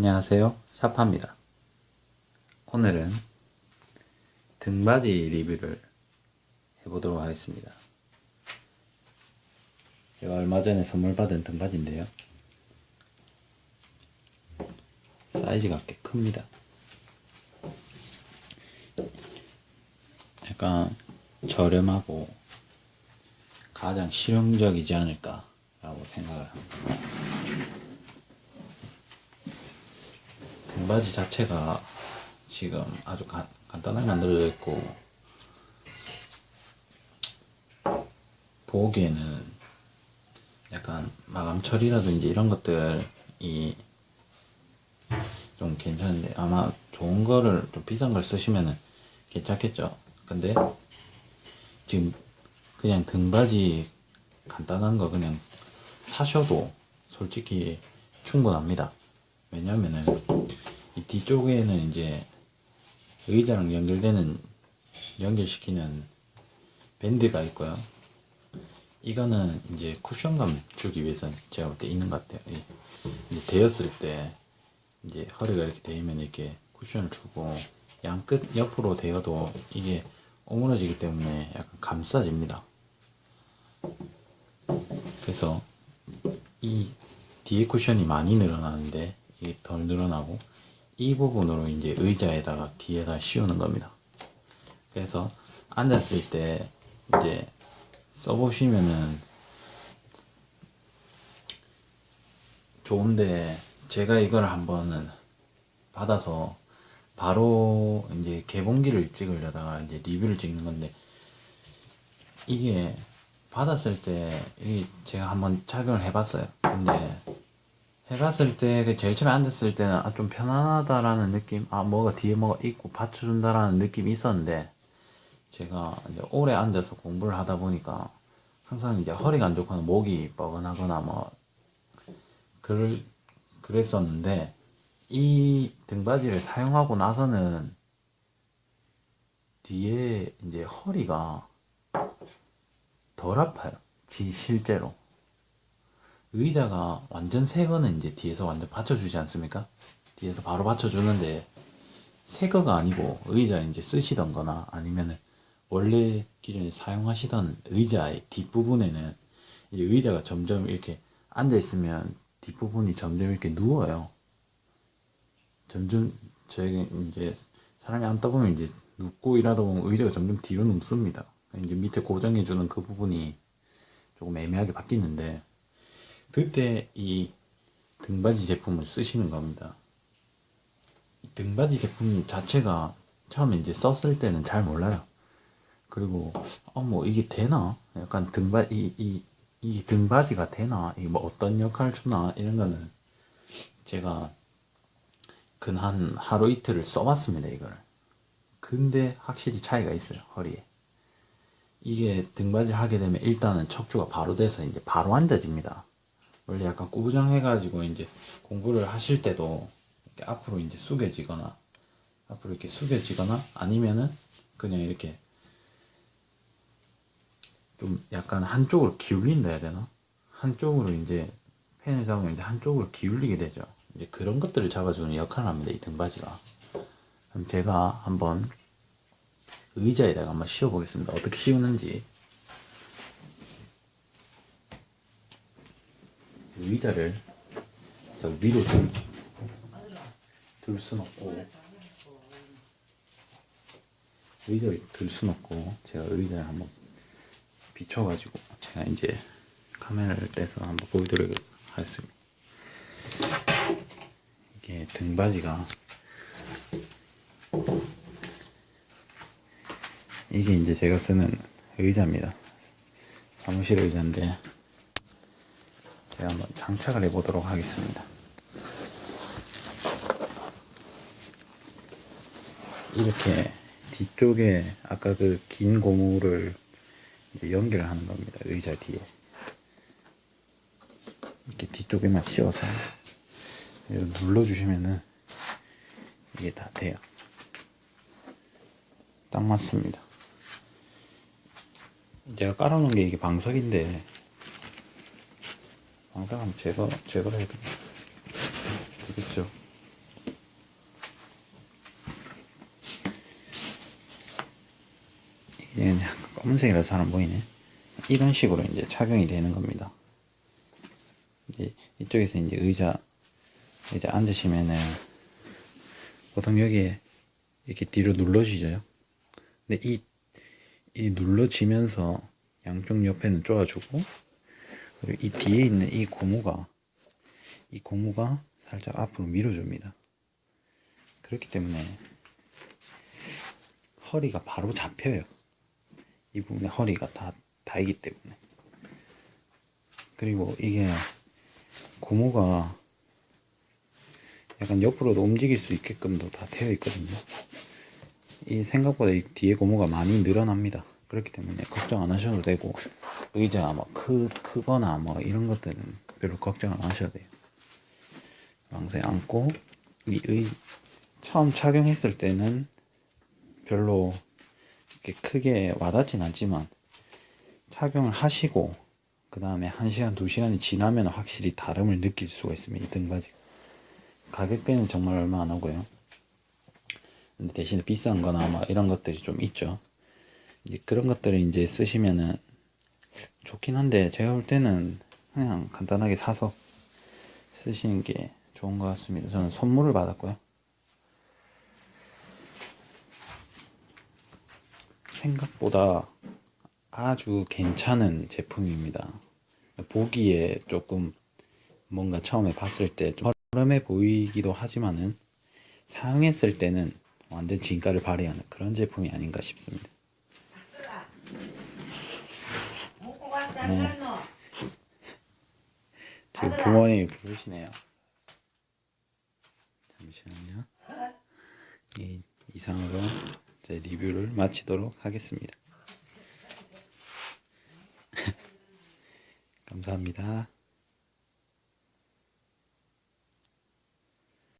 안녕하세요. 샤파입니다. 오늘은 등바지 리뷰를 해보도록 하겠습니다. 제가 얼마 전에 선물 받은 등바지인데요. 사이즈가 꽤 큽니다. 약간 저렴하고 가장 실용적이지 않을까라고 생각을 합니다. 등바지 자체가 지금 아주 가- 간단하게 만들어져 있고 보기에는 약간 마감 처리라든지 이런 것들이 좀 괜찮은데 아마 좋은 거를 좀 비싼 걸 쓰시면은 괜찮겠죠. 근데 지금 그냥 등바지 간단한 거 그냥 사셔도 솔직히 충분합니다. 왜냐면은 이 뒤쪽에는 이제 의자랑 연결되는 연결시키는 밴드가 있고요. 이거는 이제 쿠션감 주기 위해서 제가 볼 때 있는 것 같아요. 이- 이제 대었을 때 이제 허리가 이렇게 대면 이렇게 쿠션을 주고 양끝 옆으로 대어도 이게 오므러지기 때문에 약간 감싸집니다. 그래서 이 뒤에 쿠션이 많이 늘어나는데 이게 덜 늘어나고 이 부분으로 이제 의자에다가 뒤에다 씌우는 겁니다. 그래서 앉았을 때 이제 써보시면은 좋은데 제가 이걸 한번은 받아서 바로 이제 개봉기를 찍으려다가 이제 리뷰를 찍는 건데 이게 받았을 때이 제가 한번 착용을 해봤어요. 근데 해봤을 때 그 제일 처음에 앉았을 때는 아, 좀 편안하다라는 느낌, 아 뭐가 뒤에 뭐가 있고 받쳐준다라는 느낌이 있었는데 제가 이제 오래 앉아서 공부를 하다 보니까 항상 이제 허리가 안 좋거나 목이 뻐근하거나 뭐 그럴 그랬었는데 이 등바지를 사용하고 나서는 뒤에 이제 허리가 덜 아파요. 지 실제로. 의자가 완전 새 거는 이제 뒤에서 완전 받쳐주지 않습니까? 뒤에서 바로 받쳐주는데 새 거가 아니고 의자 이제 쓰시던 거나 아니면은 원래 기존에 사용하시던 의자의 뒷부분에는 이제 의자가 점점 이렇게 앉아 있으면 뒷부분이 점점 이렇게 누워요. 점점 저에게 이제 사람이 앉다 보면 이제 눕고 일하다 보면 의자가 점점 뒤로 눕습니다. 이제 밑에 고정해주는 그 부분이 조금 애매하게 바뀌는데 그때 이 등바지 제품을 쓰시는 겁니다. 이 등바지 제품 자체가 처음에 이제 썼을 때는 잘 몰라요. 그리고 어 뭐 이게 되나? 약간 등바 이, 이, 이 등바지가 되나? 이게 뭐 어떤 역할 주나? 이런 거는 제가 근한 하루 이틀을 써봤습니다 이걸. 근데 확실히 차이가 있어요 허리에. 이게 등받이를 하게 되면 일단은 척추가 바로 돼서 이제 바로 앉아집니다. 원래 약간 꾸부정해가지고 이제 공부를 하실 때도 이렇게 앞으로 이제 숙여지거나 앞으로 이렇게 숙여지거나 아니면은 그냥 이렇게 좀 약간 한쪽으로 기울린다 해야 되나? 한쪽으로 이제 펜을 잡으면 이제 한쪽으로 기울리게 되죠. 이제 그런 것들을 잡아주는 역할을 합니다. 이 등받이가. 그럼 제가 한번 의자에다가 한번 씌워보겠습니다. 어떻게 씌우는지. 의자를 저 위로 들, 들순 없고 의자를 들순 없고 제가 의자를 한번 비춰가지고 제가 이제 카메라를 떼서 한번 보여드리도록 하겠습니다. 이게 등받이가 이게 이제 제가 쓰는 의자입니다. 사무실 의자인데 제가 한번 장착을 해보도록 하겠습니다. 이렇게 뒤쪽에 아까 그 긴 고무를 이제 연결을 하는 겁니다. 의자 뒤에. 이렇게 뒤쪽에만 씌워서 눌러주시면은 이게 다 돼요. 딱 맞습니다. 제가 깔아놓은 게 이게 방석인데 항상 한번 제거, 제거를 해야 되겠죠. 얘는 약간 검은색이라서 잘 안 보이네. 이런 식으로 이제 착용이 되는 겁니다. 이제 이쪽에서 이제 의자, 이제 앉으시면은 보통 여기에 이렇게 뒤로 눌러지죠. 근데 이, 이 눌러지면서 양쪽 옆에는 쪼아주고 이 뒤에 있는 이 고무가 이 고무가 살짝 앞으로 밀어줍니다. 그렇기 때문에 허리가 바로 잡혀요. 이 부분에 허리가 다 닿기 때문에. 그리고 이게 고무가 약간 옆으로도 움직일 수 있게끔도 다 되어 있거든요. 이 생각보다 이 뒤에 고무가 많이 늘어납니다. 그렇기 때문에 걱정 안 하셔도 되고 의자가 뭐 크, 크거나 뭐 이런 것들은 별로 걱정 안 하셔도 돼요. 방석에 앉고 이 의, 처음 착용했을 때는 별로 이렇게 크게 와닿진 않지만 착용을 하시고 그 다음에 1시간, 2시간이 지나면 확실히 다름을 느낄 수가 있습니다. 이 등받이 가격대는 정말 얼마 안 하고요. 근데 대신에 비싼 거나 뭐 이런 것들이 좀 있죠. 이제 그런 것들을 이제 쓰시면은 좋긴 한데 제가 볼 때는 그냥 간단하게 사서 쓰시는 게 좋은 것 같습니다. 저는 선물을 받았고요. 생각보다 아주 괜찮은 제품입니다. 보기에 조금 뭔가 처음에 봤을 때 좀 허름해 보이기도 하지만은 사용했을 때는 완전 진가를 발휘하는 그런 제품이 아닌가 싶습니다. 먹고 갔다 네. 안 갔노? 지금 부모님이 부르시네요. 잠시만요. 이, 이상으로 제 리뷰를 마치도록 하겠습니다. 감사합니다.